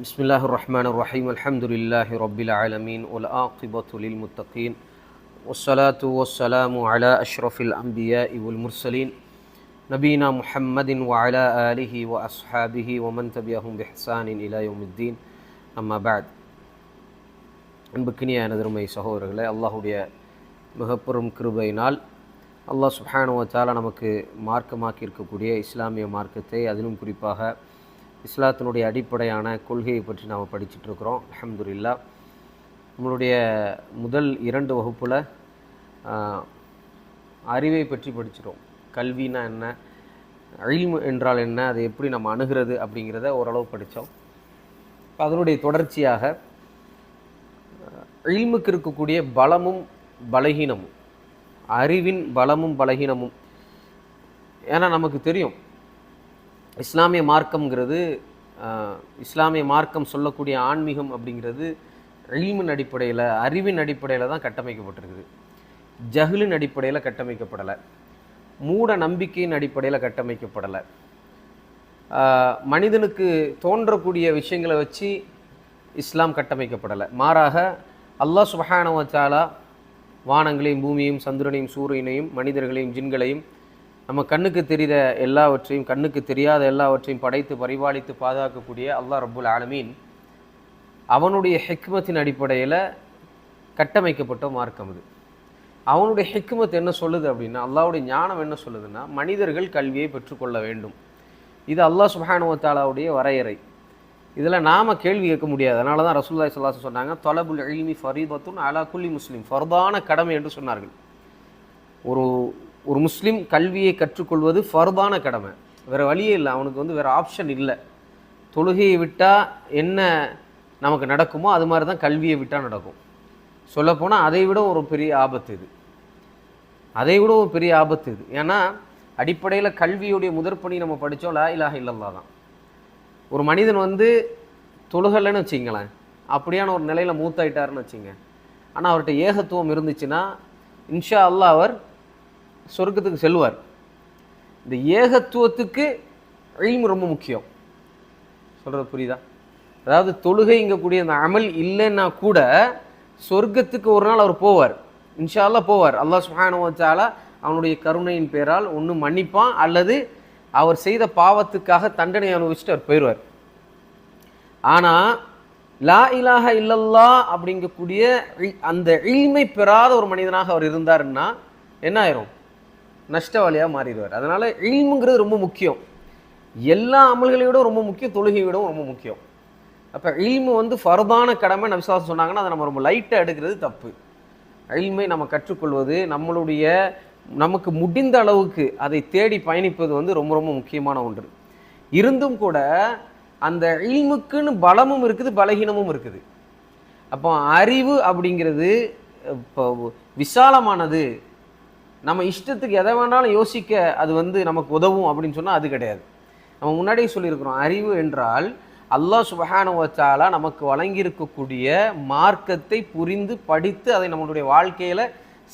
بسم الله الرحمن الرحيم الحمد لله رب العالمين والعاقبة للمتقين والصلاة والسلام على أشرف الأنبياء والمرسلين نبينا محمد وعلى آله وأصحابه ومن تبعهم بإحسان إلى يوم الدين أما بعد அன்புக்கினிய எனதருமை சகோதரர்களே அல்லாஹுடைய மிகப்பெரும் கிருபையினால் அல்லாஹ் சுப்ஹானுவ தஆலா நமக்கு மார்க்கமாக்கி இருக்கக்கூடிய இஸ்லாமிய மார்க்கத்தை அதிலும் குறிப்பாக இஸ்லாத்தினுடைய அடிப்படையான கொள்கையை பற்றி நாம் படிச்சுட்ருக்குறோம். இருக்கிறோம் நம்மளுடைய முதல் இரண்டு வகுப்பில் அறிவை பற்றி படிச்சிடும் கல்வினா என்ன? அழிமு என்றால் என்ன? அதை எப்படி நம்ம அணுகிறது அப்படிங்கிறத ஓரளவு படித்தோம். இப்போ அதனுடைய தொடர்ச்சியாக இல்முக்கு இருக்கக்கூடிய பலமும் பலகீனமும் அறிவின் பலமும் பலகீனமும் ஏன்னா நமக்கு தெரியும். இஸ்லாமிய மார்க்கம்ங்கிறது இஸ்லாமிய மார்க்கம் சொல்லக்கூடிய ஆன்மீகம் அப்படிங்கிறது இல்மின் அடிப்படையில் அறிவின் அடிப்படையில் தான் கட்டமைக்கப்பட்டிருக்குது. ஜஹிலின் அடிப்படையில் கட்டமைக்கப்படலை. மூட நம்பிக்கையின் அடிப்படையில் கட்டமைக்கப்படலை. மனிதனுக்கு தோன்றக்கூடிய விஷயங்களை வச்சு இஸ்லாம் கட்டமைக்கப்படலை. மாறாக அல்லாஹ் சுபஹானஹு வானங்களையும் பூமியையும் சந்திரனையும் சூரியனையும் மனிதர்களையும் ஜின்களையும் நம்ம கண்ணுக்கு தெரிந்த எல்லாவற்றையும் கண்ணுக்கு தெரியாத எல்லாவற்றையும் படைத்து பரிபாலித்து பாதுகாக்கக்கூடிய அல்லாஹ் ரபுல் ஆலமீன் அவனுடைய ஹெக்மத்தின் அடிப்படையில் கட்டமைக்கப்பட்ட மார்க்கம் இது. அவனுடைய ஹெக்மத் என்ன சொல்லுது அப்படின்னா அல்லாவுடைய ஞானம் என்ன சொல்லுதுன்னா மனிதர்கள் கல்வியை பெற்றுக்கொள்ள வேண்டும். இது அல்லாஹ் சுஹானுவத்தாலாவுடைய வரையறை. இதில் நாம கேள்வி கேட்க முடியாது. அதனால தான் ரசூலுல்லாஹி ஸல்லல்லாஹு சொன்னாங்க தொலபுல் எழிமி ஃபரீதத்துன் அலா குல்லி முஸ்லீம். ஃபர்தான கடமை என்று சொன்னார்கள். ஒரு ஒரு முஸ்லீம் கல்வியை கற்றுக்கொள்வது ஃபர்தான கடமை. வேறு வழியே இல்லை. அவனுக்கு வந்து வேறு ஆப்ஷன் இல்லை. தொழுகையை விட்டால் என்ன நமக்கு நடக்குமோ அது மாதிரி தான் கல்வியை விட்டால் நடக்கும். சொல்லப்போனால் அதை விட ஒரு பெரிய ஆபத்து இது. அதை விட ஒரு பெரிய ஆபத்து இது. ஏன்னா அடிப்படையில் கல்வியுடைய முதற்பணி நம்ம படித்தோம் லா இலாஹ இல்லல்லா தான். ஒரு மனிதன் வந்து தொழுகலைன்னு வச்சிங்களேன். அப்படியான ஒரு நிலையில் மூத்தாயிட்டாருன்னு வச்சுங்க. ஆனால் அவர்கிட்ட ஏகத்துவம் இருந்துச்சுன்னா இன்ஷா அல்லா அவர் சொர்க்கத்துக்கு செல்வார் இந்த ஏகத்துவத்துக்கு இல்மு ரொம்ப முக்கியம். சொல்கிறது புரியுதா? அதாவது தொழுகைங்கக்கூடிய அந்த அமல் இல்லைன்னா கூட சொர்க்கத்துக்கு ஒரு நாள் அவர் போவார். இன்ஷால்லாம் போவார். அல்லாஹ் சுப்ஹானஹு அவனுடைய கருணையின் பேரால் ஒன்று மன்னிப்பான் அல்லது அவர் செய்த பாவத்துக்காக தண்டனை அனுபவிச்சுட்டு அவர் போயிடுவார். ஆனால் லா இலாக இல்லல்லா அப்படிங்கக்கூடிய அந்த இல்மை பெறாத ஒரு மனிதனாக அவர் இருந்தாருன்னா என்ன ஆயிரும்? நஷ்டவாளியாக மாறிடுவார். அதனால் இல்முங்கிறது ரொம்ப முக்கியம். எல்லா அமல்களை ரொம்ப முக்கியம் தொழுகையோடும் ரொம்ப முக்கியம். அப்போ இல்மு வந்து ஃபர்தான கடமை நபிசாசம் சொன்னாங்கன்னா அதை நம்ம ரொம்ப லைட்டாக எடுக்கிறது தப்பு. இல்மை நம்ம கற்றுக்கொள்வது நம்மளுடைய நமக்கு முடிந்த அளவுக்கு அதை தேடி பயணிப்பது வந்து ரொம்ப ரொம்ப முக்கியமான ஒன்று. இருந்தும் கூட அந்த இல்முக்குன்னு பலமும் இருக்குது பலகீனமும் இருக்குது. அப்போ அறிவு அப்படிங்கிறது இப்போ விசாலமானது நம்ம இஷ்டத்துக்கு எதை வேணாலும் யோசிக்க அது வந்து நமக்கு உதவும் அப்படின்னு சொன்னால் அது கிடையாது. நம்ம முன்னாடியே சொல்லியிருக்கிறோம் அறிவு என்றால் அல்லாஹ் சுபஹானஹு நமக்கு வழங்கியிருக்கக்கூடிய மார்க்கத்தை புரிந்து படித்து அதை நம்மளுடைய வாழ்க்கையில்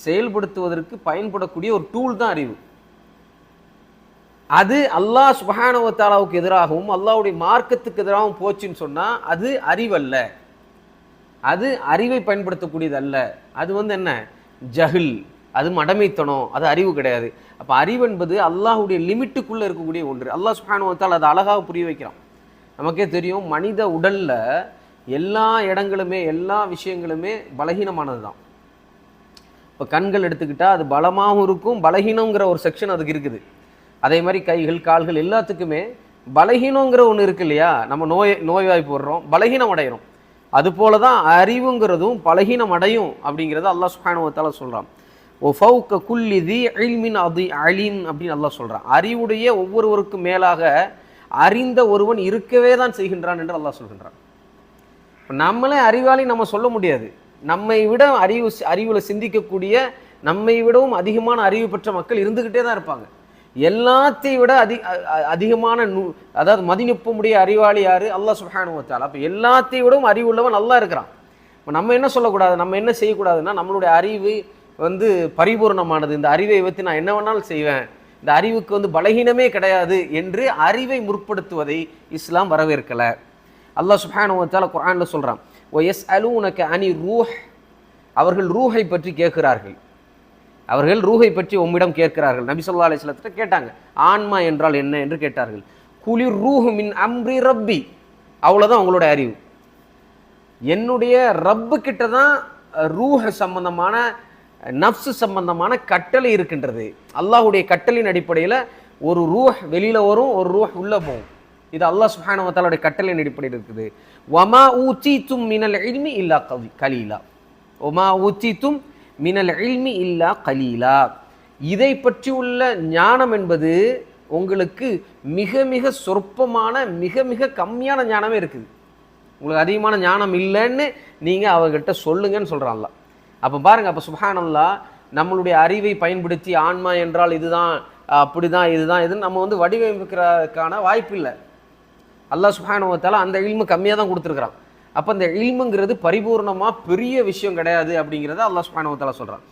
செயல்படுத்துவதற்கு பயன்படக்கூடிய ஒரு டூல் தான் அறிவு. அது அல்லாஹ் சுபஹானுவத்தாலாவுக்கு எதிராகவும் அல்லாவுடைய மார்க்கத்துக்கு எதிராகவும் போச்சுன்னு சொன்னால் அது அறிவல்ல. அது அறிவை பயன்படுத்தக்கூடியது அல்ல அது வந்து என்ன? ஜஹில். அது மடமைத்தனம் அது அறிவு கிடையாது. அப்போ அறிவு என்பது அல்லாஹுடைய லிமிட்டுக்குள்ளே இருக்கக்கூடிய ஒன்று. அல்லாஹ் சுஹானுவத்தால் அதை அழகாக புரிய வைக்கிறான். நமக்கே தெரியும் மனித உடலில் எல்லா இடங்களுமே எல்லா விஷயங்களுமே பலகீனமானது தான் இப்போ கண்கள் எடுத்துக்கிட்டால் அது பலமாகவும் இருக்கும் பலகீனங்கிற ஒரு செக்ஷன் அதுக்கு இருக்குது. அதே மாதிரி கைகள் கால்கள் எல்லாத்துக்குமே பலகீனங்கிற ஒன்று இருக்கு இல்லையா? நம்ம நோய் நோய்வாய் போடுறோம் பலகீனம் அடைகிறோம் அதுபோல தான் அறிவுங்கிறதும் பலகீனம் அடையும் அப்படிங்கிறத அல்லாஹ் சுஹானுவத்தால் சொல்கிறான் ஓ ஃபவுக்க குல்லி தி அழிமின் அது அலீம் அப்படின்னு நல்லா சொல்கிறான் அறிவுடைய ஒவ்வொருவருக்கும் மேலாக அறிந்த ஒருவன் இருக்கவே தான் செய்கின்றான் என்று அல்லாஹ் சொல்கின்றான். இப்போ நம்மளே அறிவாளி நம்ம சொல்ல முடியாது. நம்மை விட அறிவு அறிவில் சிந்திக்கக்கூடிய நம்மை விடவும் அதிகமான அறிவு பெற்ற மக்கள் இருந்துக்கிட்டே தான் இருப்பாங்க. எல்லாத்தையும் விட அதி அ- அ- அதிகமான நூ அதாவது மதிநுப்பமுடைய அறிவாளி யார்? அல்லாஹ் சுப்ஹானஹு அப்போ எல்லாத்தையும் விடவும் அறிவுள்ளவன் நல்லா இருக்கிறான். இப்போ நம்ம என்ன சொல்லக்கூடாது? நம்ம என்ன செய்யக்கூடாதுன்னா நம்மளுடைய அறிவு வந்து பரிபூர்ணமானது. இந்த அறிவை வைத்து நான் என்ன வேணாலும் செய்வேன். இந்த அறிவுக்கு வந்து பலகீனமே கிடையாது என்று அறிவை முற்படுத்துவதை இஸ்லாம் வரவேற்கலை. அல்லாஹ் சுப்ஹானுவத்தால குரானில் சொல்கிறான் ஓ எஸ் அலூனக்க அனி ரூஹ். அவர்கள் ரூஹை பற்றி கேட்கிறார்கள். அவர்கள் ரூஹை பற்றி உம்மிடம் கேட்கிறார்கள். நபி சொல்லா அலிஸ்லத்திட்ட கேட்டாங்க ஆன்மா என்றால் என்ன? என்று கேட்டார்கள். குளிர் ரூஹு மின் அம்ரி ரப்பி. அவ்வளோதான் அவங்களோட அறிவு. என்னுடைய ரப்பு கிட்ட தான் ரூஹ சம்பந்தமான நப்சு சம்பந்தமான கட்டளை இருக்கின்றது. அல்லாஹுடைய கட்டளையின் அடிப்படையில் ஒரு ரூஹ் வெளியில் வரும் ஒரு ரூஹ் உள்ளே போகும். இது அல்லாஹ் சுஹானவத்தாலுடைய கட்டளையின் அடிப்படையில் இருக்குது. ஒமா ஊச்சி தும் மினல் இல்மி இல்லா கவி கலீலா. ஒமா ஊத்தீத்தும் மினல் இல்மி இல்லா கலீலா. இதை பற்றி உள்ள ஞானம் என்பது உங்களுக்கு மிக மிக சொற்பமான மிக மிக கம்மியான ஞானமே இருக்குது. உங்களுக்கு அதிகமான ஞானம் இல்லைன்னு நீங்கள் அவர்கிட்ட சொல்லுங்கன்னு சொல்கிறான்ல அப்போ பாருங்கள் அப்போ சுபானல்லா நம்மளுடைய அறிவை பயன்படுத்தி ஆன்மா என்றால் இதுதான் அப்படிதான் இதுதான் இதுன்னு நம்ம வந்து வடிவமைக்கிறதுக்கான வாய்ப்பு இல்லை அல்லா சுபானுவத்தால் அந்த இல்மு கம்மியாக தான் கொடுத்துருக்குறான். அப்போ அந்த இல்முங்கிறது பரிபூர்ணமாக பெரிய விஷயம் கிடையாது அப்படிங்கிறத அல்லா சுபானுவத்தால சொல்கிறான்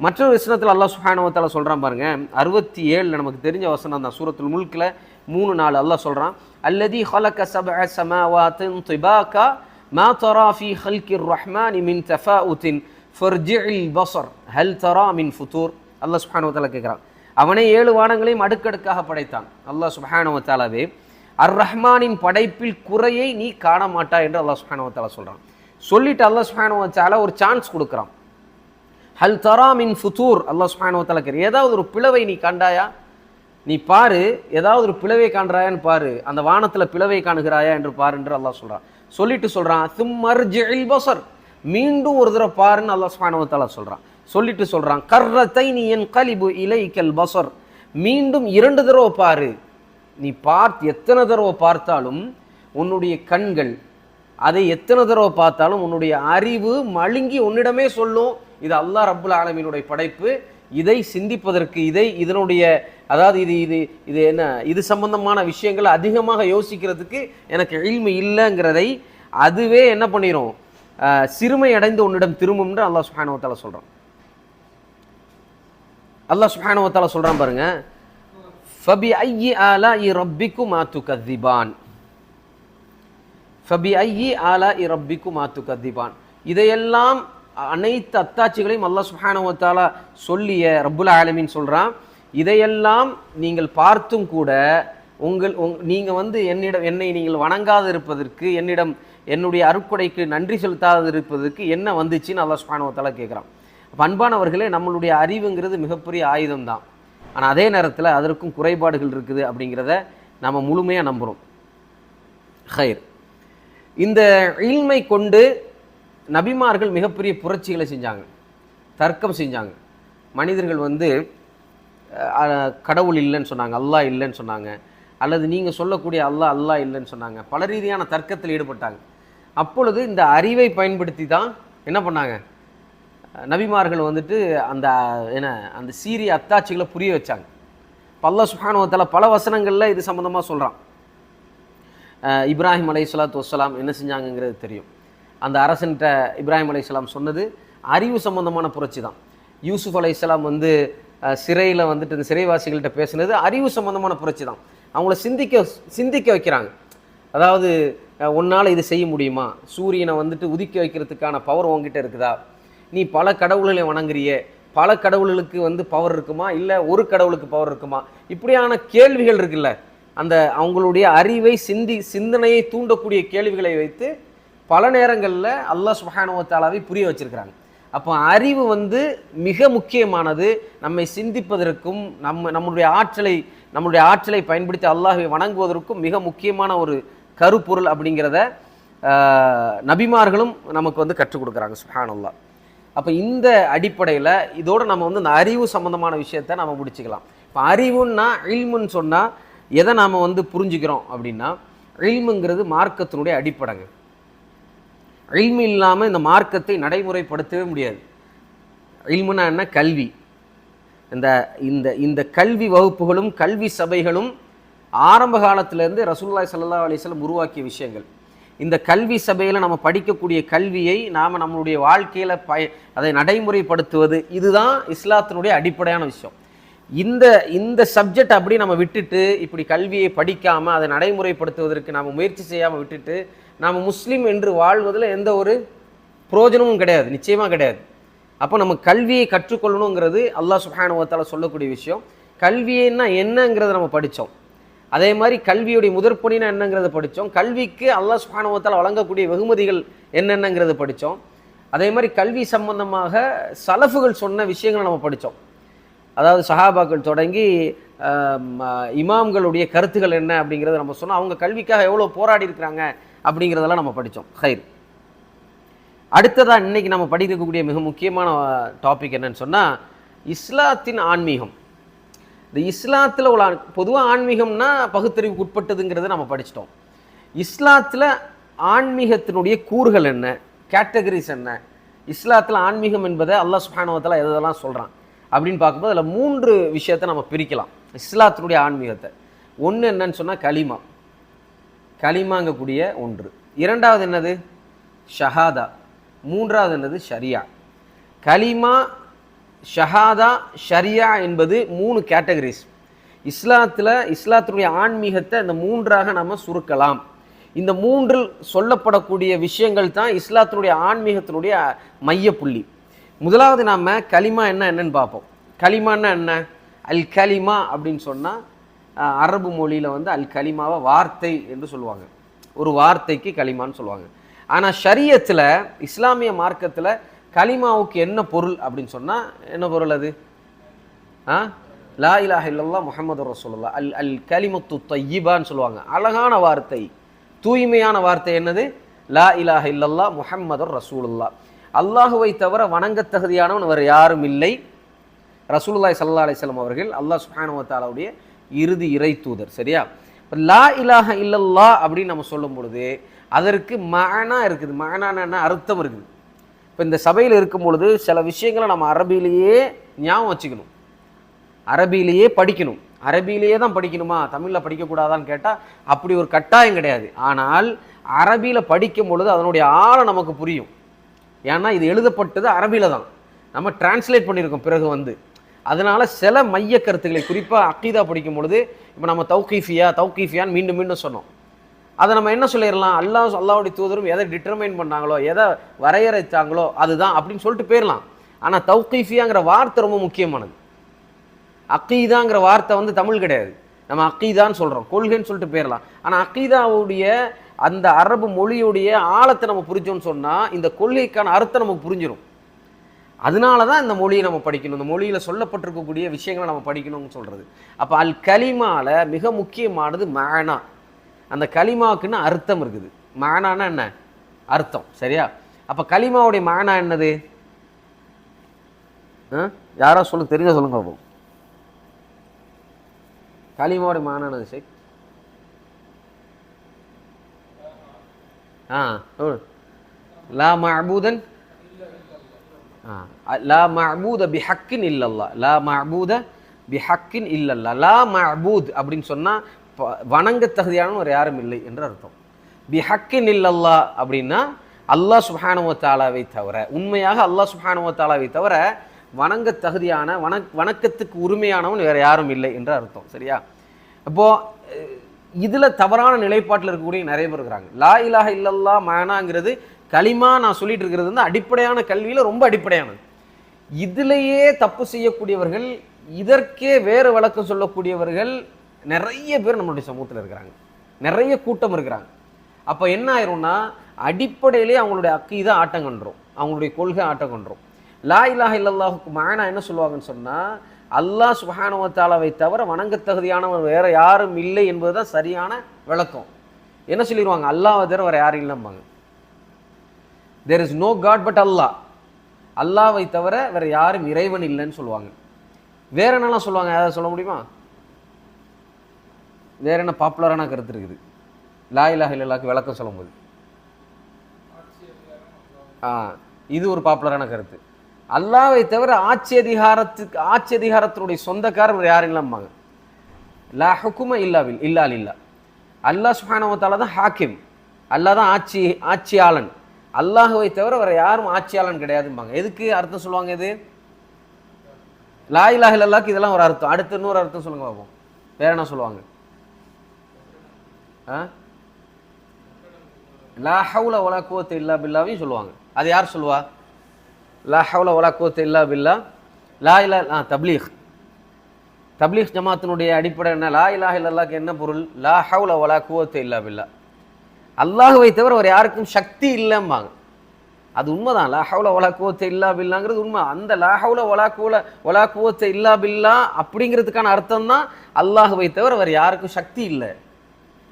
மற்றொரு விஷயத்தில் அல்லா சுபானுவத்தால சொல்கிறான் பாருங்க அறுபத்தி ஏழில் நமக்கு தெரிஞ்ச வசனம் தான் சூரத்தில் முழுக்கில் மூணு நாள் அல்லா சொல்கிறான் அல்லதி ஹலக சப சமாவாத்தின் துபாக்கா மா தொராஃபி ஹல்கிர் ரஹ்மான் மின் தஃபா உத்தின் ஃபர்ஜிஇல் பசர் ஹல் தரா மின் ஃபுத்தூர் அல்லாஹ் சுஹானுவத்தாலா கேட்குறான். அவனே ஏழு வானங்களையும் அடுக்கடுக்காக படைத்தான். அல்லாஹ் சுஹானுவத்தாலாவே அர் ரஹ்மானின் படைப்பில் குறையை நீ காண மாட்டா என்று அல்லாஹ் சுஹானுவத்தாலா சொல்கிறான் சொல்லிட்டு அல்லாஹ் சுஹானுவத்தாலா ஒரு சான்ஸ் கொடுக்குறான். ஹல் தரா மின் ஃபுத்தூர் அல்லாஹ் சுஹானுவத்தாலா கேட்குற ஏதாவது ஒரு பிளவை நீ கண்டாயா நீ பாரு ஏதாவது ஒரு பிளவை காண்றாயான்னு பாரு. அந்த வானத்தில் பிளவை காணுகிறாயா? என்று பாரு என்று அல்லாஹ் சொல்கிறான் சொல்லிட்டு சொல்கிறான் சிம்மர் ஜெயில் பசர் மீண்டும் ஒரு தடவை பாருன்னு அல்லா சுப்ஹானஹு சொல்கிறான் சொல்லிட்டு சொல்கிறான் கர்ரத்தை நீ என் கலிபு இலைக்கல் பசர் மீண்டும் இரண்டு தடவை பாரு. நீ பார்த்து எத்தனை தடவை பார்த்தாலும் உன்னுடைய கண்கள் அதை எத்தனை தடவை பார்த்தாலும் உன்னுடைய அறிவு மழுங்கி உன்னிடமே சொல்லும். இது அல்லாஹ் ரப்புல் ஆலமீனுடைய படைப்பு. இதை சிந்திப்பதற்கு இதை இதனுடைய அதாவது இது இது இது என்ன இது சம்பந்தமான விஷயங்களை அதிகமாக யோசிக்கிறதுக்கு எனக்கு எளிமை இல்லைங்கிறதை அதுவே என்ன பண்ணிடும் சிறுமை அடைந்து உன்னிடம் திரும்பும்னு அல்லாஹ் சுஹானுவத்தால சொல்கிறான் அல்லாஹ் சுஹானுவத்தால சொல்கிறான் பாருங்க ஃபபி ஐயி ஆலா இ ரப்பிக்கும் மாத்துகதிபான் ஃபபி ஐயி ஆலா இ ரப்பிக்கும் மாத்துகதிபான் இதையெல்லாம் அனைத்து அத்தாட்சிகளையும் அல்லாஹ் சுஹானுவத்தால சொல்லிய ரப்புல் ஆலமின்னு சொல்கிறான் இதையெல்லாம் நீங்கள் பார்த்தும் கூட உங்கள் உங் நீங்கள் வந்து என்னிடம் என்னை நீங்கள் வணங்காது இருப்பதற்கு என்னிடம் என்னுடைய அருட்கொடைக்கு நன்றி செலுத்தாது இருப்பதற்கு என்ன வந்துச்சுன்னு அல்லா சுப்ஹானஹு கேட்குறான். பண்பானவர்களே நம்மளுடைய அறிவுங்கிறது மிகப்பெரிய ஆயுதம் தான். ஆனால் அதே நேரத்தில் அதற்கும் குறைபாடுகள் இருக்குது அப்படிங்கிறத நம்ம முழுமையாக நம்புகிறோம் ஹைர். இந்த இல்மை கொண்டு நபிமார்கள் மிகப்பெரிய புரட்சிகளை செஞ்சாங்க. தர்க்கம் செஞ்சாங்க. மனிதர்கள் வந்து கடவுள் இல்லைன்னு சொன்னாங்க அல்லாஹ் இல்லைன்னு சொன்னாங்க. அல்லது நீங்கள் சொல்லக்கூடிய அல்லாஹ் அல்லாஹ் இல்லைன்னு சொன்னாங்க. பல ரீதியான தர்க்கத்தில் ஈடுபட்டாங்க. அப்பொழுது இந்த அறிவை பயன்படுத்தி தான் என்ன பண்ணாங்க? நபிமார்கள் வந்துட்டு அந்த என்ன அந்த சீரிய அத்தாட்சிகளை புரிய வச்சாங்க. பல்ல அல்லாஹ் பல வசனங்களில் இது சம்மந்தமாக சொல்கிறான் இப்ராஹிம் அலை சலாத்து வசலாம் என்ன செஞ்சாங்கங்கிறது தெரியும். அந்த அரசன்கிட்ட இப்ராஹிம் அலைஹிஸ்ஸலாம் சொன்னது அறிவு சம்பந்தமான புரட்சி தான். யூசுப் அலைஹிஸ்ஸலாம் வந்து சிறையில் வந்துட்டு இந்த சிறைவாசிகள்கிட்ட பேசுனது அறிவு சம்பந்தமான புரட்சி தான். அவங்கள சிந்திக்க சிந்திக்க வைக்கிறாங்க. அதாவது உன்னால் இது செய்ய முடியுமா? சூரியனை வந்துட்டு உதிக்க வைக்கிறதுக்கான பவர் உங்ககிட்ட இருக்குதா? நீ பல கடவுள்களை வணங்குறிய. பல கடவுள்களுக்கு வந்து பவர் இருக்குமா? இல்லை ஒரு கடவுளுக்கு பவர் இருக்குமா? இப்படியான கேள்விகள் இருக்குல்ல. அந்த அவங்களுடைய அறிவை சிந்தி சிந்தனையை தூண்டக்கூடிய கேள்விகளை வைத்து பல நேரங்களில் அல்லாஹ் சுஹானுவத்தாலாவை புரிய வச்சுருக்கிறாங்க. அப்போ அறிவு வந்து மிக முக்கியமானது. நம்மை சிந்திப்பதற்கும் நம்ம நம்மளுடைய ஆற்றலை நம்மளுடைய ஆற்றலை பயன்படுத்தி அல்லாஹை வணங்குவதற்கும் மிக முக்கியமான ஒரு கருப்பொருள் அப்படிங்கிறத நபிமார்களும் நமக்கு வந்து கற்றுக் கொடுக்குறாங்க சுப்ஹானல்லாஹ் அப்போ இந்த அடிப்படையில் இதோடு நம்ம வந்து இந்த அறிவு சம்மந்தமான விஷயத்த நம்ம முடிச்சுக்கலாம். இப்போ அறிவுன்னா இல்முன்னு சொன்னால் எதை நாம் வந்து புரிஞ்சுக்கிறோம் அப்படின்னா இல்முங்கிறது மார்க்கத்தினுடைய அடிப்படைங்க. இல்மு இல்லாமல் இந்த மார்க்கத்தை நடைமுறைப்படுத்தவே முடியாது. இல்முனா என்ன? கல்வி. இந்த இந்த இந்த கல்வி வகுப்புகளும் கல்வி சபைகளும் ஆரம்ப காலத்திலேருந்து ரசூல்லாய் சல்லா அலிஸ்லம் உருவாக்கிய விஷயங்கள். இந்த கல்வி சபையில் நம்ம படிக்கக்கூடிய கல்வியை நாம் நம்மளுடைய வாழ்க்கையில் பய அதை நடைமுறைப்படுத்துவது இதுதான் இஸ்லாத்தினுடைய அடிப்படையான விஷயம். இந்த இந்த சப்ஜெக்ட் அப்படி நம்ம விட்டுட்டு இப்படி கல்வியை படிக்காமல் அதை நடைமுறைப்படுத்துவதற்கு நாம் முயற்சி செய்யாமல் விட்டுட்டு நாம் முஸ்லீம் என்று வாழ்வதில் எந்த ஒரு பிரயோஜனமும் கிடையாது நிச்சயமாக கிடையாது. அப்போ நம்ம கல்வியை கற்றுக்கொள்ளணுங்கிறது அல்லாஹ் சுஹானுவத்தால் சொல்லக்கூடிய விஷயம். கல்வியைன்னா என்னங்கிறத நம்ம படித்தோம் அதே மாதிரி கல்வியுடைய முதற்பணினா என்னங்கிறத படித்தோம். கல்விக்கு அல்லா சுஹானுவத்தால் வழங்கக்கூடிய வெகுமதிகள் என்னென்னங்கிறத படித்தோம். அதே மாதிரி கல்வி சம்பந்தமாக சலஃபுகள் சொன்ன விஷயங்களை நம்ம படித்தோம். அதாவது சஹாபாக்கள் தொடங்கி இமாம்களுடைய கருத்துக்கள் என்ன அப்படிங்கிறத நம்ம சொன்னோம். அவங்க கல்விக்காக எவ்வளோ போராடி இருக்கிறாங்க அப்படிங்கிறதெல்லாம் நம்ம படித்தோம். ஹைர். அடுத்ததாக இன்னைக்கு நம்ம படிக்கக்கூடிய மிக முக்கியமான டாபிக் என்னன்னு சொன்னால் இஸ்லாத்தின் ஆன்மீகம். இந்த இஸ்லாத்தில் உள்ள பொதுவாக ஆன்மீகம்னா பகுத்தறிவுக்கு உட்பட்டதுங்கிறத நம்ம படிச்சிட்டோம். இஸ்லாத்தில் ஆன்மீகத்தினுடைய கூறுகள் என்ன? கேட்டகரிஸ் என்ன? இஸ்லாத்தில் ஆன்மீகம் என்பதை அல்லாஹ் சுஹானுவத்தில் எதெல்லாம் சொல்கிறான் அப்படின்னு பார்க்கும்போது அதில் மூன்று விஷயத்தை நம்ம பிரிக்கலாம். இஸ்லாத்தினுடைய ஆன்மீகத்தை. ஒன்று என்னன்னு சொன்னால் கலிமா கலிமாங்கக்கூடிய ஒன்று. இரண்டாவது என்னது? ஷஹாதா. மூன்றாவது என்னது? ஷரியா. கலிமா ஷஹாதா ஷரியா என்பது மூணு கேட்டகரிஸ். இஸ்லாத்தில் இஸ்லாத்தினுடைய ஆன்மீகத்தை இந்த மூன்றாக நம்ம சுருக்கலாம். இந்த மூன்றில் சொல்லப்படக்கூடிய விஷயங்கள் தான் இஸ்லாத்தினுடைய ஆன்மீகத்தினுடைய மையப்புள்ளி. முதலாவது நாம் கலிமா என்ன என்னன்னு பார்ப்போம். கலிமான்னா என்ன? அல் கலிமா அப்படின்னு சொன்னால் அரபு மொழியில் வந்து அல் கலிமாவை வார்த்தை என்று சொல்லுவாங்க. ஒரு வார்த்தைக்கு கலிமான்னு சொல்லுவாங்க. ஆனால் ஷரியத்தில் இஸ்லாமிய மார்க்கத்தில் கலிமாவுக்கு என்ன பொருள் அப்படின்னு சொன்னால் என்ன பொருள் அது? ஆ? லா இலாஹ இல்லல்லா முகமது ரசூல்லா அல் அல் கலிமத்து தையிபான்னு சொல்லுவாங்க. அழகான வார்த்தை. தூய்மையான வார்த்தை என்னது? லா இலாஹ இல்லல்லா முஹம்மது ரசூலுல்லா அல்லாஹுவை தவிர வணங்க தகுதியானவன் அவர் யாரும் இல்லை. ரசூலுல்லாய் சல்லா அலிஸ்லாம் அவர்கள் அல்லாஹ் சுஹானுவத்தாலாவுடைய இறுதி இறை தூதர் சரியா? இப்போ லா இலாஹ இல்லல்லா அப்படின்னு நம்ம சொல்லும் பொழுது அதற்கு மகனா இருக்குது. மகனான அர்த்தம் இருக்குது? இப்போ இந்த சபையில் இருக்கும் பொழுது சில விஷயங்களை நம்ம அரபியிலேயே ஞாபகம் வச்சுக்கணும். அரபியிலேயே படிக்கணும். அரபியிலேயே தான் படிக்கணுமா? தமிழில் படிக்கக்கூடாதான்னு கேட்டால் அப்படி ஒரு கட்டாயம் கிடையாது. ஆனால் அரபியில் படிக்கும் பொழுது அதனுடைய ஆழம் நமக்கு புரியும். ஏன்னா இது எழுதப்பட்டது அரபியில் தான். நம்ம டிரான்ஸ்லேட் பண்ணியிருக்கோம் பிறகு வந்து. அதனால் சில மைய கருத்துக்களை குறிப்பாக அக்கீதா படிக்கும் பொழுது இப்போ நம்ம தௌகீஃபியா தௌகீஃபியான்னு மீண்டும் மீண்டும் சொன்னோம். அதை நம்ம என்ன சொல்லிடலாம்? அல்லாஹ் அல்லாவுடைய தூதரும் எதை டிட்டர்மைன் பண்ணாங்களோ எதை வரையறைச்சாங்களோ அதுதான் அப்படின்னு சொல்லிட்டு போயிடலாம். ஆனால் தௌக்கீஃபியாங்கிற வார்த்தை ரொம்ப முக்கியமானது. அக்கீதாங்கிற வார்த்தை வந்து தமிழ் கிடையாது. நம்ம அக்கீதான்னு சொல்கிறோம் கொள்கைன்னு சொல்லிட்டு போயிடலாம். ஆனால் அக்கீதாவுடைய அந்த அரபு மொழியுடைய ஆழத்தை நம்ம புரிஞ்சோம்னு சொன்னால் இந்த கொள்கைக்கான அர்த்தம் நமக்கு புரிஞ்சிடும் அதனால தான் இந்த மொழியை நம்ம படிக்கணும். இந்த மொழியில் சொல்லப்பட்டிருக்கக்கூடிய விஷயங்களை நம்ம படிக்கணும்னு சொல்கிறது அப்போ அல் கலிமாவில் மிக முக்கியமானது மேனா அந்த கலிமாவுக்குன்னு அர்த்தம் இருக்குது. மானானா என்ன? அர்த்தம். சரியா? அப்போ கலிமாவுடைய மானா என்னது? யாரோ சொல்லுங்க தெரிஞ்ச சொல்லுங்க அப்போ கலிமாவுடைய மானா என்னது ஷேக்? ஆ லா மஅபூதன்? ஆ லா பி பிஹக்கின் இல்லல்லா. லா மஅபூத பிஹக்கின் இல்லல்லா. லா மஅபூத் அப்படின்னு சொன்னா வணங்க தகுதியானவர் தகுதியானவன் வேறு யாரும் இல்லை என்று அர்த்தம். பிஹக்கின் இல்லல்லா அப்படின்னா அல்லாஹ் சுஹானுவத்தாலாவை தவிர உண்மையாக அல்லாஹ் சுஹானுவத்தாலாவை தவிர வணங்கத் தகுதியான வணக் வணக்கத்துக்கு உரிமையானவன் வேறு யாரும் இல்லை என்று அர்த்தம். சரியா? இப்போது இதில் தவறான நிலைப்பாட்டில் இருக்கக்கூடிய நிறைய பேர் இருக்கிறாங்க. லா இலாக இல்லல்லா மானாங்கிறது களிமா நான் சொல்லிட்டு இருக்கிறது வந்து அடிப்படையான கல்வியில் ரொம்ப அடிப்படையானது. இதிலேயே தப்பு செய்யக்கூடியவர்கள் இதற்கே வேறு வழக்கம் சொல்லக்கூடியவர்கள் நிறைய பேர் நம்மளுடைய சமூகத்தில் இருக்கிறாங்க. நிறைய கூட்டம் இருக்கிறாங்க. அப்போ என்ன ஆயிரும்னா அடிப்படையிலே அவங்களுடைய அக்கீதை ஆட்டம் கண்டுரும். அவங்களுடைய கொள்கை ஆட்டம் கண்டுரும். லா இலாஹ இல்லல்லாஹுக்கு மானா என்ன சொல்லுவாங்கன்னு சொன்னா அல்லாஹ் சுப்ஹானஹு தவிர வணங்கத் தகுதியானவர் வேற யாரும் இல்லை என்பதுதான் சரியான விளக்கம். என்ன சொல்லிடுவாங்க அல்லாவை தவிர வேற யாரும் இல்லைம்பாங்க. There is no God but Allah அல்லாவை தவிர வேற யாரும் இறைவன் இல்லைன்னு சொல்லுவாங்க. வேற என்னெல்லாம் சொல்லுவாங்க? யாராவது சொல்ல முடியுமா? வேற என்ன பாப்புலரான கருத்து இருக்குது? லா இலாஹ விளக்கம் சொல்லும்போது. ஆ இது ஒரு பாப்புலரான கருத்து. அல்லாவை தவிர ஆட்சி அதிகாரத்துக்கு ஆட்சி அதிகாரத்தினுடைய சொந்தக்காரர் யாரும் இல்லாமாங்க லா ஹுக்கும இல்லாவில் இல்லால் இல்லா அல்லாஹ் சுஹானவ தான் ஹாக்கிம். அல்லாஹ் தான் ஆட்சி ஆட்சியாளன். அல்லாஹுவை தவிர வேற யாரும் ஆட்சியாளன் கிடையாதும்பாங்க. எதுக்கு அர்த்தம் சொல்லுவாங்க இது? லா இலாஹ இதெல்லாம் ஒரு அர்த்தம். அடுத்து இன்னொரு அர்த்தம் சொல்லுங்க பார்ப்போம் வேற என்ன சொல்லுவாங்க? லா ஹவுல வலா குவத்த இல்லா பில்லாவையும் சொல்லுவாங்க. அது யார் சொல்லுவா? லா ஹவுல வலா குவத்த இல்லா பில்லா. லா இல்லா ஆ தப்லீக். தப்லீக் ஜமாத்தினுடைய அடிப்படை என்ன? லா இலாஹ இல்லல்லாக்கு என்ன பொருள்? லா ஹவுல வலா குவத்த இல்லா பில்லா. அல்லாஹுவை தவிர ஒரு யாருக்கும் சக்தி இல்லைம்பாங்க. அது உண்மைதான். லா ஹவுல வலா குவத்த இல்லா பில்லாங்கிறது உண்மை. அந்த லா ஹவுல வலா குவல ஒலா குவத்த இல்லா பில்லா அப்படிங்கிறதுக்கான அர்த்தம் தான் அல்லாஹுவை தவிர வேறு யாருக்கும் சக்தி இல்லை.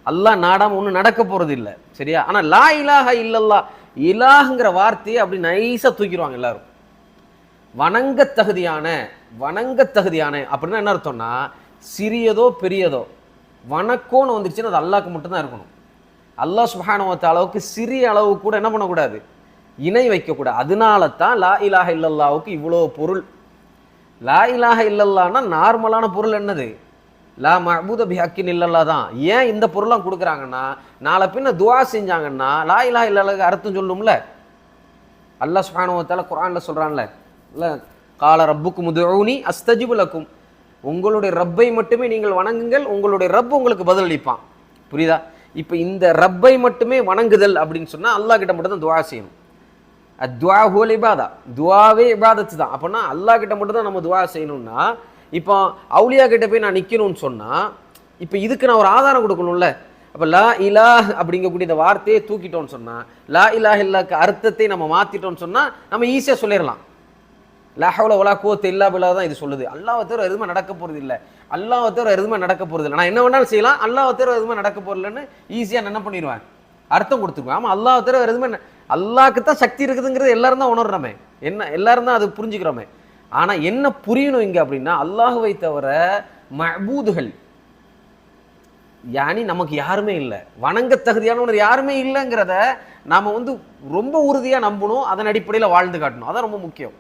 அல்லாஹ் நாடாமல் ஒன்றும் நடக்க போகிறது இல்லை சரியா? ஆனால் லா இலாக இல்லல்லா இலாஹுங்கிற வார்த்தையை அப்படி நைஸாக தூக்கிடுவாங்க எல்லாரும். வணங்க தகுதியான வணங்க தகுதியான அப்படின்னா என்ன அர்த்தம்னா சிறியதோ பெரியதோ வணக்கம்னு வந்துருச்சுன்னா அது அல்லாக்கு மட்டும்தான் இருக்கணும். அல்லாஹ் சுபஹானவத்த அளவுக்கு சிறிய அளவு கூட என்ன பண்ணக்கூடாது? இணை வைக்கக்கூடாது. அதனால தான் லா இலாக இல்லல்லாவுக்கு இவ்வளோ பொருள். லா இலாக இல்லல்லான்னா நார்மலான பொருள் என்னது? லா மஹபூத பிஹக்கின் இல்லல்லா தான். ஏன் இந்த பொருளாம் கொடுக்குறாங்கன்னா நாளை பின்ன துவா செஞ்சாங்கன்னா லா இலா இல்லல்லாக்கு அர்த்தம் சொல்லும்ல அல்லாஹ் சுஹானுவத்தால குரான்ல சொல்கிறான்ல இல்லை கால ரப்புக்கு முதுஊனி அஸ்தஜிபுலக்கும் உங்களுடைய ரப்பை மட்டுமே நீங்கள் வணங்குங்கள் உங்களுடைய ரப் உங்களுக்கு பதிலளிப்பான் புரியுதா? இப்போ இந்த ரப்பை மட்டுமே வணங்குதல் அப்படின்னு சொன்னால் அல்லாஹ் கிட்ட மட்டும் தான் துவா செய்யணும். துவா ஹோல் இபாதா. துவாவே இபாதத்து தான். அப்படின்னா அல்லாஹ் கிட்ட மட்டும் தான் நம்ம துவா செய்யணும்னா இப்போ அவுலியா கிட்ட போய் நான் நிற்கணும்னு சொன்னால் இப்போ இதுக்கு நான் ஒரு ஆதாரம் கொடுக்கணும்ல. அப்போ லா இலா அப்படிங்கக்கூடிய இந்த வார்த்தையை தூக்கிட்டோம்னு சொன்னால் லா இலா இல்லாக்கு அர்த்தத்தை நம்ம மாற்றிட்டோம்னு சொன்னால் நம்ம ஈஸியாக சொல்லிடலாம். லஹவுல ஒலா கோத்து இல்லா பில்லா தான் இது சொல்லுது. அல்லாஹ் தவிர எதுவுமே நடக்க போகிறது இல்லை. அல்லாஹ் தவிர எதுவுமே நடக்க போகிறது இல்லை. நான் என்ன வேணாலும் செய்யலாம். அல்லாஹ் தவிர எதுவுமே நடக்க போறதில்லைன்னு ஈஸியாக என்ன பண்ணிடுவேன்? அர்த்தம் கொடுத்துருவேன் ஆமாம் அல்லாஹ் தவிர எதுவுமே ந- தான் சக்தி இருக்குதுங்கிறது எல்லாரும் தான் உணர்றோமே. என்ன எல்லாரும் தான் அது புரிஞ்சுக்கிறோமே. ஆனால் என்ன புரியணும் இங்கே அப்படின்னா அல்லாஹுவை தவிர மஹபூதுகள் யானி நமக்கு யாருமே இல்லை. வணங்க தகுதியானவர் யாருமே இல்லைங்கிறத நாம் வந்து ரொம்ப உறுதியாக நம்பணும் அதன் அடிப்படையில் வாழ்ந்து காட்டணும். அதான் ரொம்ப முக்கியம்.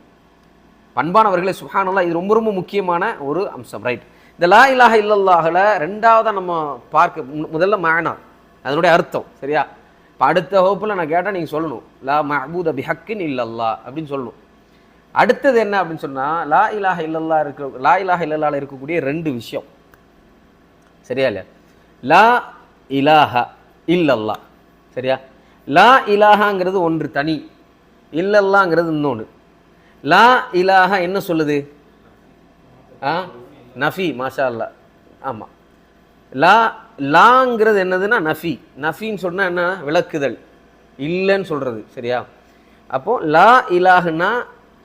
பண்பானவர்களே சுஹானல்லா இது ரொம்ப ரொம்ப முக்கியமான ஒரு அம்சம். ரைட் இந்த லா இலாஹ இல்லல்லாஹல ரெண்டாவதாக நம்ம பார்க்க முதல்ல மேனா. அதனுடைய அர்த்தம் சரியா? இப்போ அடுத்த வகுப்பில் நான் கேட்டால் நீங்கள் சொல்லணும். லா மஹபூத பிஹக்கின் இல்லல்லா அப்படின்னு சொல்லணும். அடுத்தது என்ன அப்படின்னு சொன்னா லா இலாஹ இல்லல்லா இருக்க லா இலாஹ இல்லல்லால இருக்கக்கூடிய ரெண்டு விஷயம். சரியா இல்லையா? லா இலாஹ இல்லல்லா சரியா? லா இலாஹாங்கிறது ஒன்று தனி இல்லல்லாங்கிறது இன்னொன்று லா இலாஹா என்ன சொல்லுது? ஆ? நஃபி மாஷா அல்லா ஆமாம் லா லாங்கிறது என்னதுன்னா நஃபி. நஃபின்னு சொன்னா என்ன? விளக்குதல். இல்லைன்னு சொல்றது. சரியா? அப்போ லா இலாஹுன்னா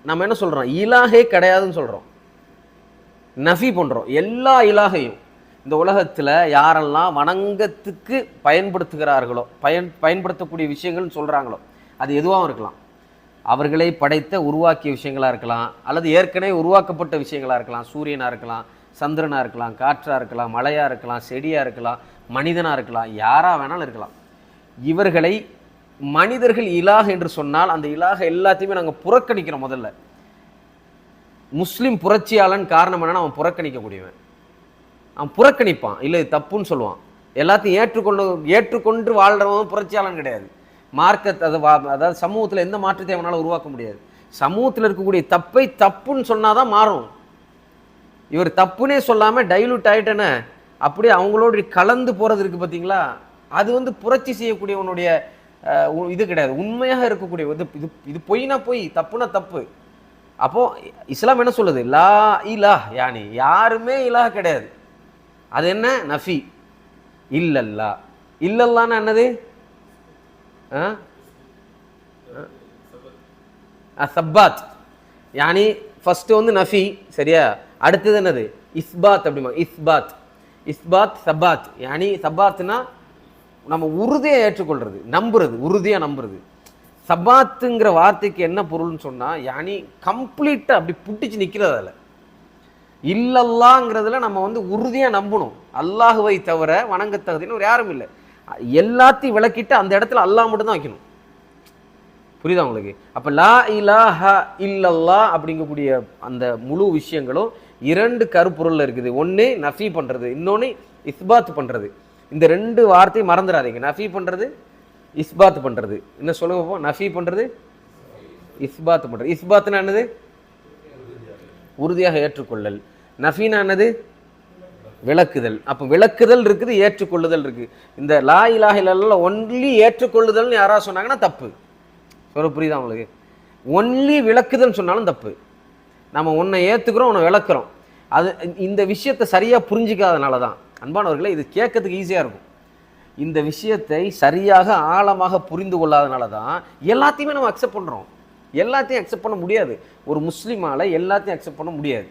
நம்ம என்ன சொல்கிறோம் இலாகே கிடையாதுன்னு சொல்கிறோம் நஃபி பண்ணுறோம் எல்லா இலாகையும் இந்த உலகத்தில் யாரெல்லாம் வணங்கத்துக்கு பயன்படுத்துகிறார்களோ பயன் பயன்படுத்தக்கூடிய விஷயங்கள்னு சொல்கிறாங்களோ அது எதுவாகவும் இருக்கலாம். அவர்களை படைத்த உருவாக்கிய விஷயங்களாக இருக்கலாம் அல்லது ஏற்கனவே உருவாக்கப்பட்ட விஷயங்களாக இருக்கலாம். சூரியனாக இருக்கலாம் சந்திரனாக இருக்கலாம் காற்றாக இருக்கலாம் மழையாக இருக்கலாம் செடியாக இருக்கலாம் மனிதனாக இருக்கலாம் யாராக வேணாலும் இருக்கலாம். இவர்களை மனிதர்கள் இலாக என்று சொன்னால் அந்த இலாக எல்லாத்தையுமே நாங்கள் புறக்கணிக்கிறோம் முதல்ல. முஸ்லீம் புரட்சியாளன் காரணம் என்னன்னா அவன் புறக்கணிக்கக்கூடியவன். அவன் புறக்கணிப்பான். இல்லை தப்புன்னு சொல்லுவான். எல்லாத்தையும் ஏற்றுக்கொண்டு ஏற்றுக்கொண்டு வாழ்கிறவன் புரட்சியாளன் கிடையாது. மார்க்கத்தை அது வா- அதாவது சமூகத்தில் எந்த மாற்றத்தை அவனால் உருவாக்க முடியாது. சமூகத்தில் இருக்கக்கூடிய தப்பை தப்புன்னு சொன்னால் தான் மாறும். இவர் தப்புனே சொல்லாமல் டைலூட் ஆகிட்டேன்னு அப்படியே அவங்களோட கலந்து போகிறது இருக்குது பார்த்தீங்களா அது வந்து புரட்சி செய்யக்கூடியவனுடைய இது கிடையாது. உண்மையாக இருக்கக்கூடிய இது இது இது பொய்னா பொய் தப்புனா தப்பு. அப்போ இஸ்லாம் என்ன சொல்லுது? லா இலா யானி யாருமே இலா கிடையாது. அது என்ன? நஃபி. இல்லல்லா. இல்லல்லான்னு என்னது? சப்பாத். யானி ஃபஸ்ட்டு வந்து நஃபி சரியா? அடுத்தது என்னது? இஸ்பாத் அப்படிமா இஸ்பாத். இஸ்பாத் சப்பாத். யானி சப்பாத்னா நம்ம உறுதியை ஏற்றுக்கொள்கிறது நம்புறது உறுதியாக நம்புறது. சபாத்துங்கிற வார்த்தைக்கு என்ன பொருள்னு சொன்னால் யானி கம்ப்ளீட்டாக அப்படி புட்டிச்சு நிற்கிறது அதில். இல்லல்லாங்கிறதுல நம்ம வந்து உறுதியாக நம்பணும். அல்லாஹுவை தவிர வணங்கத்தகுதின்னு ஒரு யாரும் இல்லை. எல்லாத்தையும் விளக்கிட்டு அந்த இடத்துல அல்லாஹ் மட்டும்தான் வைக்கணும். புரியுதா உங்களுக்கு? அப்போ லா இலாஹ இல்லல்லா அப்படிங்கக்கூடிய அந்த முழு விஷயங்களும் இரண்டு கருப்பொருளில் இருக்குது. ஒன்று நஃபி பண்ணுறது இன்னொன்று இஸ்பாத் பண்ணுறது இந்த ரெண்டு வார்த்தையும் மறந்துடாதீங்க. நஃபி பண்ணுறது இஸ்பாத் பண்ணுறது என்ன சொல்லுங்க போ நஃபி பண்ணுறது இஸ்பாத் பண்ணுறது இஸ்பாத்னா என்னது? உறுதியாக ஏற்றுக்கொள்ளல். நஃபீனா என்னது? விளக்குதல். அப்போ விளக்குதல் இருக்குது ஏற்றுக்கொள்ளுதல் இருக்குது இந்த லா இலாஹ ஒன்லி ஏற்றுக்கொள்ளுதல்னு யாராவது சொன்னாங்கன்னா தப்பு. சொல்ல புரியுதா உங்களுக்கு? ஒன்லி விளக்குதல்னு சொன்னாலும் தப்பு. நம்ம உன்னை ஏற்றுக்கிறோம் உன்னை விளக்குறோம். அது இந்த விஷயத்தை சரியாக புரிஞ்சிக்காதனால தான் அன்பானவர்களே இது கேட்கறதுக்கு ஈஸியாக இருக்கும். இந்த விஷயத்தை சரியாக ஆழமாக புரிந்து கொள்ளாதனால தான் எல்லாத்தையுமே நம்ம அக்செப்ட் பண்ணுறோம் எல்லாத்தையும் அக்செப்ட் பண்ண முடியாது. ஒரு முஸ்லீமால் எல்லாத்தையும் அக்செப்ட் பண்ண முடியாது.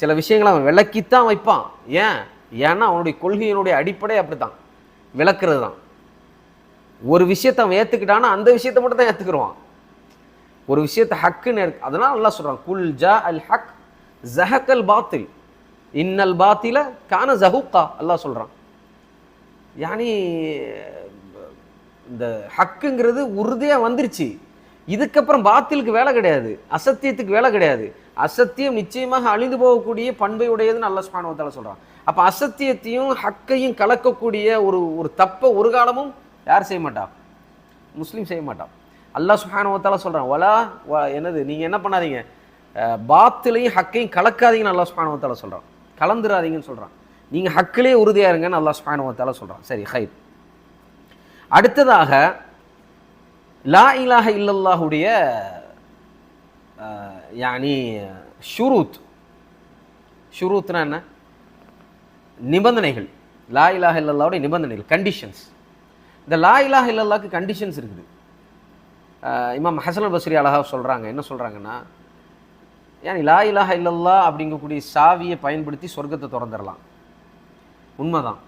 சில விஷயங்களை அவன் விளக்கித்தான் வைப்பான். ஏன்? ஏன்னா அவனுடைய கொள்கையினுடைய அடிப்படை அப்படித்தான். விளக்குறது தான். ஒரு விஷயத்தை அவன் ஏற்றுக்கிட்டான்னா அந்த விஷயத்தை மட்டும் தான் ஏற்றுக்குருவான் ஒரு விஷயத்தை ஹக்குன்னு இருக்கு நல்லா சொல்கிறான் குல் ஜா அல் ஹக் ஜஹக்கல் பாத்தில். இன்னல் பாத்தில கான ஜஹூக்கா அல்லாஹ் சொல்கிறான் யானி இந்த ஹக்குங்கிறது உறுதியாக வந்துருச்சு. இதுக்கப்புறம் பாத்திலுக்கு வேலை கிடையாது. அசத்தியத்துக்கு வேலை கிடையாது. அசத்தியம் நிச்சயமாக அழிந்து போகக்கூடிய பண்பை உடையதுன்னு அல்ல சுபானுவத்தால சொல்கிறான் அப்போ அசத்தியத்தையும் ஹக்கையும் கலக்கக்கூடிய ஒரு ஒரு தப்பை ஒரு காலமும் யார் செய்ய மாட்டா? முஸ்லீம் செய்ய மாட்டான் அல்லாஹ் சுஹானுவத்தால சொல்கிறான் வலா வ- என்னது நீங்கள் என்ன பண்ணாதீங்க. பாத்திலையும் ஹக்கையும் கலக்காதீங்கன்னு அல்லா சுஹானுவத்தால சொல்கிறான் கலந்துராதீங்கன்னு சொல்கிறான் நீங்கள் ஹக்கிலே உறுதியாக இருங்கன்னு அல்லாஹ் சுஹானுவத்தால சொல்கிறான் சரி ஹைப் அடுத்ததாக லா இலாஹ இல்லல்லாஹுடைய யானி ஷுரூத். ஷுரூத்னா என்ன? நிபந்தனைகள். லா இலாஹ இல்லல்லாவுடைய நிபந்தனைகள் கண்டிஷன்ஸ் இந்த லா இலாஹ இல்லல்லாக்கு கண்டிஷன்ஸ் இருக்குது. இமாம் ஹசன் பஸ்ரி அழகாக சொல்கிறாங்க என்ன சொல்கிறாங்கன்னா ஏன் லா இலாஹ இல்லல்லா அப்படிங்கக்கூடிய சாவியை பயன்படுத்தி சொர்க்கத்தை திறந்துடலாம். உண்மைதான்.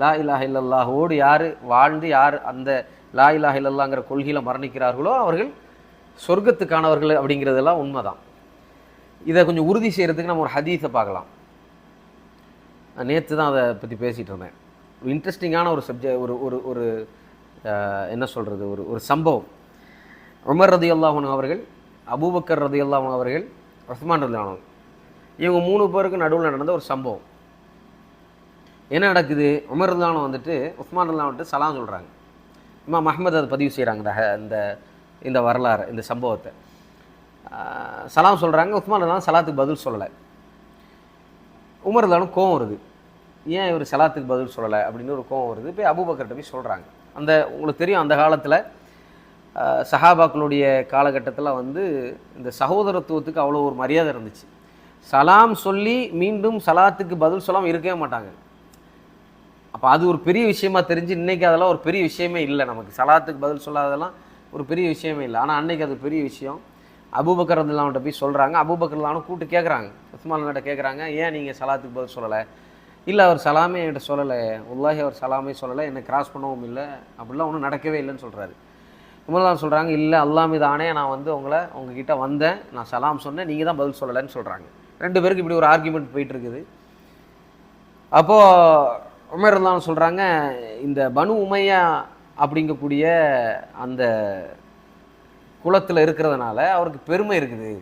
லா இலாஹ இல்லல்லாஹோடு யார் வாழ்ந்து யார் அந்த லா இலாஹ இல்லல்லாங்கிற கொள்கையில் மரணிக்கிறார்களோ அவர்கள் சொர்க்கத்துக்கானவர்கள் அப்படிங்கிறதெல்லாம் உண்மைதான். இதை கொஞ்சம் உறுதி செய்கிறதுக்கு நம்ம ஒரு ஹதீஸை பார்க்கலாம். நேற்று தான் அதை பற்றி பேசிகிட்டு இருந்தேன். ஒரு இன்ட்ரெஸ்டிங்கான ஒரு சப்ஜெக்ட் ஒரு ஒரு ஒரு என்ன சொல்கிறது ஒரு ஒரு சம்பவம். உமர் ரதி அல்லாஹன் அவர்கள் அபூபக்கர் ரதி அல்லாஹன் அவர்கள் உஸ்மான் ரதி இவங்க மூணு பேருக்கு நடுவில் நடந்த ஒரு சம்பவம். என்ன நடக்குது? உமர் ரதிலான வந்துட்டு உஸ்மான் ரதிலான் வந்துட்டு சலாம் சொல்கிறாங்க இம்மா மஹமது அதை பதிவு செய்கிறாங்க இந்த இந்த இந்த வரலாறு இந்த சம்பவத்தை. சலாம் சொல்கிறாங்க உஸ்மான் ரதிலான் சலாத்துக்கு பதில் சொல்லலை. உமர் ரதிலானும் கோவம் வருது. ஏன் இவர் சலாத்துக்கு பதில் சொல்லலை? அப்படின்னு ஒரு கோவம் வருது. போய் அபூபக்கர்கிட்ட போய் சொல்கிறாங்க அந்த உங்களுக்கு தெரியும் அந்த காலத்தில் சஹாபாக்களுடைய காலகட்டத்தில் வந்து இந்த சகோதரத்துவத்துக்கு அவ்வளோ ஒரு மரியாதை இருந்துச்சு. சலாம் சொல்லி மீண்டும் சலாத்துக்கு பதில் சொல்லாமல் இருக்கவே மாட்டாங்க. அப்போ அது ஒரு பெரிய விஷயமா தெரிஞ்சு இன்னைக்கு அதெல்லாம் ஒரு பெரிய விஷயமே இல்லை. நமக்கு சலாத்துக்கு பதில் சொல்லாததெல்லாம் ஒரு பெரிய விஷயமே இல்லை. ஆனால் அன்னைக்கு அது பெரிய விஷயம். அபூபக்கர் ரதில்லான்ட்ட போய் சொல்கிறாங்க அபூபக்கர்லானும் கூப்பிட்டு கேட்குறாங்க உஸ்மான்கிட்ட கேட்குறாங்க ஏன் நீங்கள் சலாத்துக்கு பதில் சொல்லலை? இல்லை அவர் சலாமே என்கிட்ட சொல்லலை. உள்ளாகி அவர் சலாமே சொல்லலை. என்னை கிராஸ் பண்ணவும் இல்லை. அப்படிலாம் ஒன்றும் நடக்கவே இல்லைன்னு சொல்கிறாரு உமர்தான் சொல்கிறாங்க இல்லை அல்லாஹ் மீது நான் வந்து உங்களை உங்ககிட்ட வந்தேன். நான் சலாம் சொன்னேன். நீங்கள் தான் பதில் சொல்லலைன்னு சொல்கிறாங்க ரெண்டு பேருக்கு இப்படி ஒரு ஆர்குமெண்ட் போயிட்டு இருக்குது அப்போது உமர் தான் சொல்கிறாங்க இந்த பனு உமையா அப்படிங்கக்கூடிய அந்த குலத்தில் இருக்கிறதுனால அவருக்கு பெருமை இருக்குது.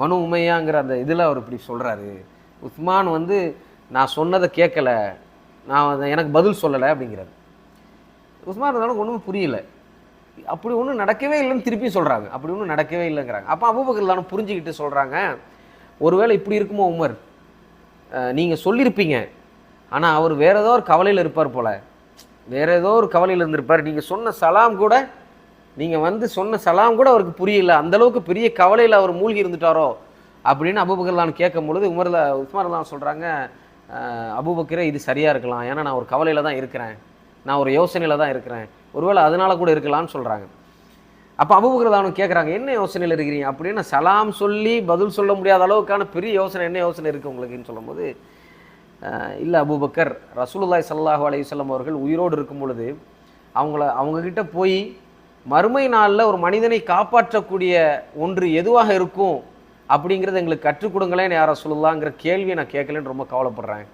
மனு உமையாங்கிற அந்த இதில் அவர் இப்படி சொல்கிறாரு உஸ்மான் வந்து நான் சொன்னதை கேட்கல. நான் எனக்கு பதில் சொல்லலை அப்படிங்கிறாரு. உஸ்மான் இருந்தாலும் ஒன்றும் புரியல. அப்படி ஒன்றும் நடக்கவே இல்லைன்னு திருப்பியும் சொல்கிறாங்க அப்படி ஒன்றும் நடக்கவே இல்லைங்கிறாங்க. அப்போ அபூபக்கர் தானே புரிஞ்சுக்கிட்டு சொல்கிறாங்க ஒருவேளை இப்படி இருக்குமோ உமர்? நீங்கள் சொல்லியிருப்பீங்க ஆனால் அவர் வேற ஏதோ ஒரு கவலையில் இருப்பார் போல. வேற ஏதோ ஒரு கவலையில் இருந்திருப்பார். நீங்கள் சொன்ன சலாம் கூட நீங்கள் வந்து சொன்ன சலாம் கூட அவருக்கு புரியல. அந்த அளவுக்கு பெரிய கவலையில் அவர் மூழ்கி இருந்துட்டாரோ? அப்படின்னு அபூபக்கர்லான் கேட்கும் பொழுது உமர்ல உஸ்மான்லாம் சொல்கிறாங்க அபுபக்கரே இது சரியாக இருக்கலாம். ஏன்னா நான் ஒரு கவலையில் தான் இருக்கிறேன். நான் ஒரு யோசனையில் தான் இருக்கிறேன். ஒருவேளை அதனால் கூட இருக்கலாம்னு சொல்கிறாங்க அப்போ அபூபக்கர் கேட்குறாங்க என்ன யோசனையில் இருக்கிறீங்க? அப்படின்னு சலாம் சொல்லி பதில் சொல்ல முடியாத அளவுக்கான பெரிய யோசனை என்ன யோசனை இருக்குது உங்களுக்குன்னு? சொல்லும்போது இல்லை அபூபக்கர் ரசூலுல்லாய் சல்லாஹூ அலையுசல்லம் அவர்கள் உயிரோடு இருக்கும் பொழுது அவங்கள அவங்கக்கிட்ட போய் மறுமை நாளில் ஒரு மனிதனை காப்பாற்றக்கூடிய ஒன்று எதுவாக இருக்கும்? அப்படிங்கிறத எங்களுக்கு கற்றுக் கொடுங்களேன் யாரை சொல்லலாங்கிற கேள்வியை நான் கேட்கலன்னு ரொம்ப கவலைப்படுறேன்.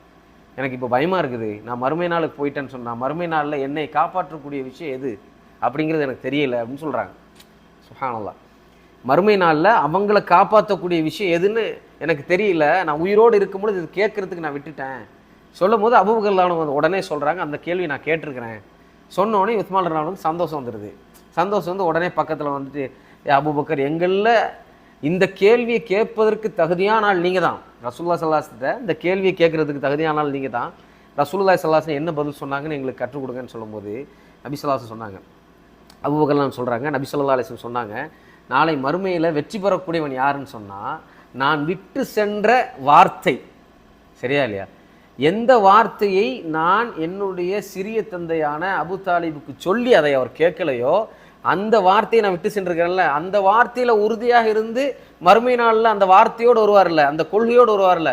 எனக்கு இப்போ பயமாக இருக்குது. நான் மறுமை நாளுக்கு போயிட்டேன்னு சொன்னேன் மறுமை நாளில் என்னை காப்பாற்றக்கூடிய விஷயம் எது? அப்படிங்கிறது எனக்கு தெரியல அப்படின்னு சொல்கிறாங்க சுஹானல்லா. மறுமை நாளில் அவங்கள காப்பாற்றக்கூடிய விஷயம் எதுன்னு எனக்கு தெரியல. நான் உயிரோடு இருக்கும்பொழுது இது கேட்குறதுக்கு நான் விட்டுட்டேன். சொல்லும் போது அபுபக்கர்லானு உடனே சொல்கிறாங்க அந்த கேள்வி நான் கேட்டிருக்கிறேன். சொன்னோடனே உஸ்மான் சந்தோஷம் வந்துடுது சந்தோஷம் வந்து உடனே பக்கத்தில் வந்துட்டு "ஏ அபூபக்கர் எங்களில் இந்த கேள்வியை கேட்பதற்கு தகுதியான ஆள் நீங்கள் தான் ரசூல்லா சல்லாசத்தை இந்த கேள்வியை கேட்கறதுக்கு தகுதியான நீங்கள் தான். ரசூல்லா சல்லாசன் என்ன பதில் சொன்னாங்கன்னு எங்களுக்கு கற்றுக் கொடுங்கன்னு சொல்லும்போது நபி சொல்லாசன் சொன்னாங்க. அபுபக்கர்லாம் சொல்கிறாங்க நபி சொல்லா அலிஸ்லம் சொன்னாங்க நாளை மறுமையில் வெற்றி பெறக்கூடியவன் யாருன்னு சொன்னால் நான் விட்டு சென்ற வார்த்தை. சரியா இல்லையா? எந்த வார்த்தையை நான் என்னுடைய சிறிய தந்தையான அபு தாலிபுக்கு சொல்லி அதை அவர் கேட்கலையோ அந்த வார்த்தையை நான் விட்டு சென்றிருக்கிறேன்ல அந்த வார்த்தையில் உறுதியாக இருந்து மறுமை நாளில் அந்த வார்த்தையோடு வருவார்ல அந்த கொள்கையோடு வருவார்ல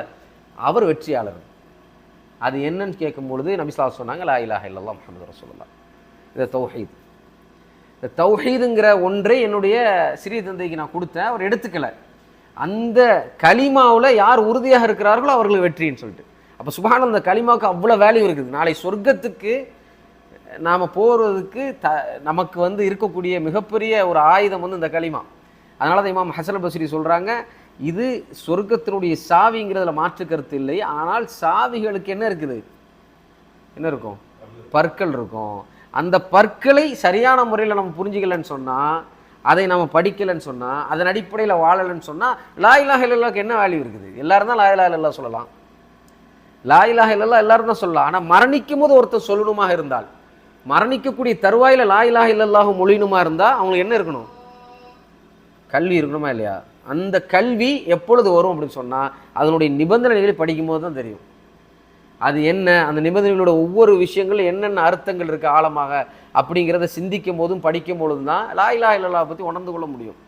அவர் வெற்றியாளர். அது என்னன்னு கேட்கும் பொழுது நபிஸ்லா சொன்னாங்க லா இலாஹ இல்லல்லா முகமது ரசூல்லா இந்த தௌஹீத். இந்த தௌஹீதுங்கிற ஒன்றை என்னுடைய சிறிய தந்தைக்கு நான் கொடுத்தேன் அவர் எடுத்துக்கல. அந்த கலிமாவில் யார் உறுதியாக இருக்கிறார்களோ அவர்களுக்கு வெற்றின்னு சொல்லிட்டு. அப்போ சுபான் அந்த களிமாவுக்கு அவ்வளோ வேல்யூ இருக்குது. நாளை சொர்க்கத்துக்கு நாம் போகிறதுக்கு த நமக்கு வந்து இருக்கக்கூடிய மிகப்பெரிய ஒரு ஆயுதம் வந்து இந்த களிமா. அதனால தான் இமாம் ஹசன் பஸ்ரி சொல்கிறாங்க இது சொர்க்கத்தினுடைய சாவிங்கிறதுல மாற்று கருத்து இல்லை. ஆனால் சாவிகளுக்கு என்ன இருக்குது? என்ன இருக்கும்? பற்கள் இருக்கும். அந்த பற்களை சரியான முறையில் நம்ம புரிஞ்சுக்கலன்னு சொன்னால் அதை நம்ம படிக்கலைன்னு சொன்னால் அதன் அடிப்படையில் வாழலைன்னு சொன்னால் லா இலாஹ என்ன வேல்யூ இருக்குது? எல்லாரும் தான் லா இலாஹ சொல்லலாம். லா இலாஹ எல்லாரும் தான் சொல்லலாம். ஆனால் மரணிக்கும் போது ஒருத்தர் சொல்லணுமா இருந்தால் மரணிக்கக்கூடிய தருவாயில் லா இலாஹ மொழியணுமா இருந்தால் அவங்களுக்கு என்ன இருக்கணும்? கல்வி இருக்கணுமா இல்லையா? அந்த கல்வி எப்பொழுது வரும் அப்படின்னு சொன்னால் அதனுடைய நிபந்தனைகளை படிக்கும்போது தான் தெரியும். அது என்ன? அந்த நிபந்தனைகளோட ஒவ்வொரு விஷயங்களும் என்னென்ன அர்த்தங்கள் இருக்குது ஆழமாக அப்படிங்கிறத சிந்திக்கும் போதும் படிக்கும் பொழுதும் தான் லா இலா இல்லல்லா பற்றி உணர்ந்து கொள்ள முடியும்.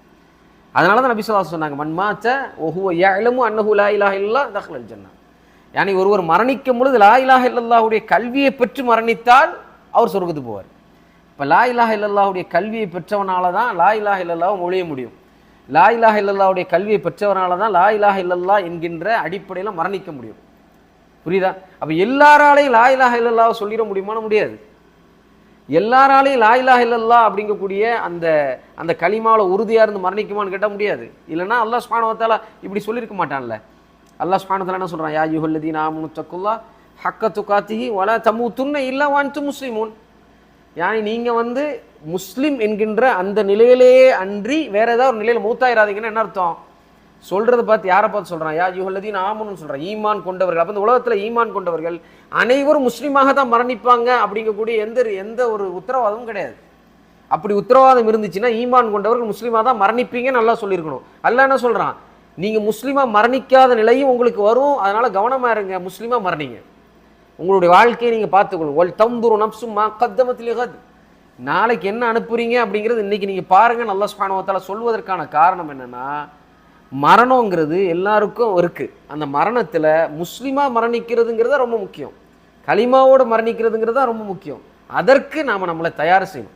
அதனால தான் நபிசுல்லா சொன்னாங்க மண்மாச்ச ஒஹுவ ஏழமும் அன்னஹு லா இலா இல்லா தஹ்லல் ஜன்னா யானி ஒருவர் மரணிக்கும் பொழுது லா இலாஹ இல்லல்லாஹுடைய கல்வியை பெற்று மரணித்தால் அவர் சொர்க்கத்துக்கு போவார். இப்போ லா இலாஹ இல்லல்லாஹுடைய கல்வியை பெற்றவனால தான் லா இலாஹ இல்லல்லாஹ் மொழிய முடியும். லா இலாஹ இல்லல்லாஹுடைய கல்வியை பெற்றவனால தான் லா இலாஹ இல்லல்லா என்கின்ற அடிப்படையில் மரணிக்க முடியும். புரியுதா? அப்போ எல்லாராலையும் லா இலாஹ சொல்லிட முடியுமான முடியாது. எல்லாராலையும் லா இலாஹ இல்லல்லா அப்படிங்கக்கூடிய அந்த அந்த களிமாவில் உறுதியாக இருந்து மரணிக்குமான்னு கேட்டால் முடியாது. இல்லைன்னா அல்லாஹ் ஸ்மானவத்தால் இப்படி சொல்லியிருக்க மாட்டான்ல. அல்லாஹ் ஸ்மானத்தில் என்ன சொல்கிறான் யா யுஹல்லதீன் ஆமுனு தக்குல்லா ஹக்க துக்காத்திஹி வல தமு துன்ன இல்லா வான்ட்டு முஸ்லிமூன். யானி நீங்கள் வந்து முஸ்லீம் என்கின்ற அந்த நிலையிலேயே அன்றி வேற ஏதாவது ஒரு நிலையில் மூத்தாயிராதீங்கன்னு என்ன அர்த்தம்? சொல்கிறத பார்த்து யாரை பார்த்து சொல்கிறான் யா யுகல்லதீன் ஆமனுன்னு சொல்கிறான் ஈமான் கொண்டவர்கள். அப்போ இந்த உலகத்தில் ஈமான் கொண்டவர்கள் அனைவரும் முஸ்லீமாக தான் மரணிப்பாங்க அப்படிங்கக்கூடிய எந்த எந்த ஒரு உத்தரவாதமும் கிடையாது. அப்படி உத்தரவாதம் இருந்துச்சுன்னா ஈமான் கொண்டவர்கள் முஸ்லீமாக தான் மரணிப்பீங்கன்னு நல்லா சொல்லியிருக்கணும். அல்ல என்ன சொல்கிறான் நீங்கள் முஸ்லீமாக மரணிக்காத நிலையும் உங்களுக்கு வரும். அதனால் கவனமாக இருங்க. முஸ்லீமாக மரணிங்க. உங்களுடைய வாழ்க்கையை நீங்கள் பார்த்துக்கணும் ஒல் தம்புரு நப்சுமா கத்தமத்திலேகத் நாளைக்கு என்ன அனுப்புறீங்க அப்படிங்கிறது இன்னைக்கு நீங்கள் பாருங்கள் நல்லா ஸ்பானவத்தால் சொல்வதற்கான காரணம் என்னென்னா மரணங்கிறது எல்லாருக்கும் இருக்குது அந்த மரணத்தில் முஸ்லீமாக மரணிக்கிறதுங்கிறது ரொம்ப முக்கியம். களிமாவோடு மரணிக்கிறதுங்கிறது தான் ரொம்ப முக்கியம். அதற்கு நாம் நம்மளை தயார் செய்யணும்.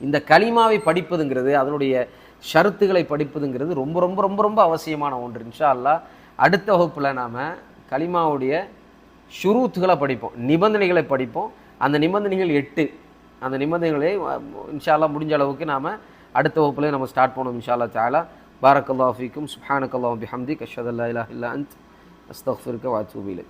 இந்த களிமாவை படிப்பதுங்கிறது அதனுடைய ஷருத்துகளை படிப்பதுங்கிறது ரொம்ப ரொம்ப ரொம்ப ரொம்ப அவசியமான ஒன்று இன்ஷா அல்லாஹ். அடுத்த வகுப்பில் நாம் களிமாவுடைய ஷுரூத்துகளை படிப்போம் நிபந்தனைகளை படிப்போம். அந்த நிபந்தனைகள் எட்டு. அந்த நிபந்தனைகளை இன்ஷாலா முடிஞ்ச அளவுக்கு நாம் அடுத்த வகுப்புலேயே நம்ம ஸ்டார்ட் பண்ணுவோம் இன்ஷா அல்லாஹ் தாலா. பாரக்கல்லா ஃபீக்கும். சுஹானக்கல்லா பிஹம்திக். அஷ்ஹது அல்லா இலாஹ இல்லா அன்த். அஸ்தக்ஃபிருக்க வாத்தூபிலை